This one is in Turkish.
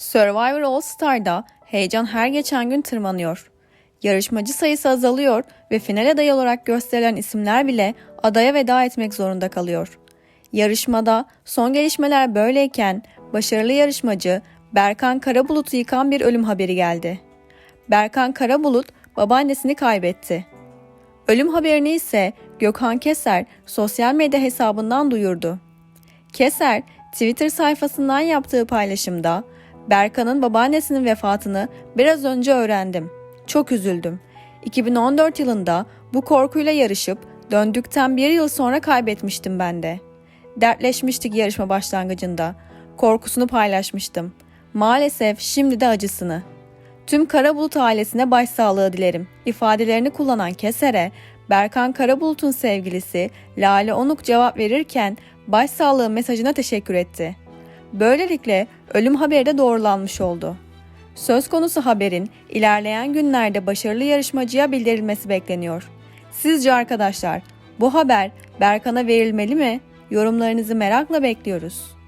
Survivor All Star'da heyecan her geçen gün tırmanıyor. Yarışmacı sayısı azalıyor ve final adayı olarak gösterilen isimler bile adaya veda etmek zorunda kalıyor. Yarışmada son gelişmeler böyleyken başarılı yarışmacı Berkan Karabulut'u yıkan bir ölüm haberi geldi. Berkan Karabulut babaannesini kaybetti. Ölüm haberini ise Gökhan Keser sosyal medya hesabından duyurdu. Keser, Twitter sayfasından yaptığı paylaşımda Berkan'ın babaannesinin vefatını biraz önce öğrendim. Çok üzüldüm. 2014 yılında bu korkuyla yarışıp döndükten bir yıl sonra kaybetmiştim ben de. Dertleşmiştik yarışma başlangıcında. Korkusunu paylaşmıştım. Maalesef şimdi de acısını. Tüm Karabulut ailesine başsağlığı dilerim. ifadelerini kullanan Keser'e Berkan Karabulut'un sevgilisi Lale Onuk cevap verirken başsağlığı mesajına teşekkür etti. Böylelikle ölüm haberi de doğrulanmış oldu. Söz konusu haberin ilerleyen günlerde başarılı yarışmacıya bildirilmesi bekleniyor. Sizce arkadaşlar bu haber Berkan'a verilmeli mi? Yorumlarınızı merakla bekliyoruz.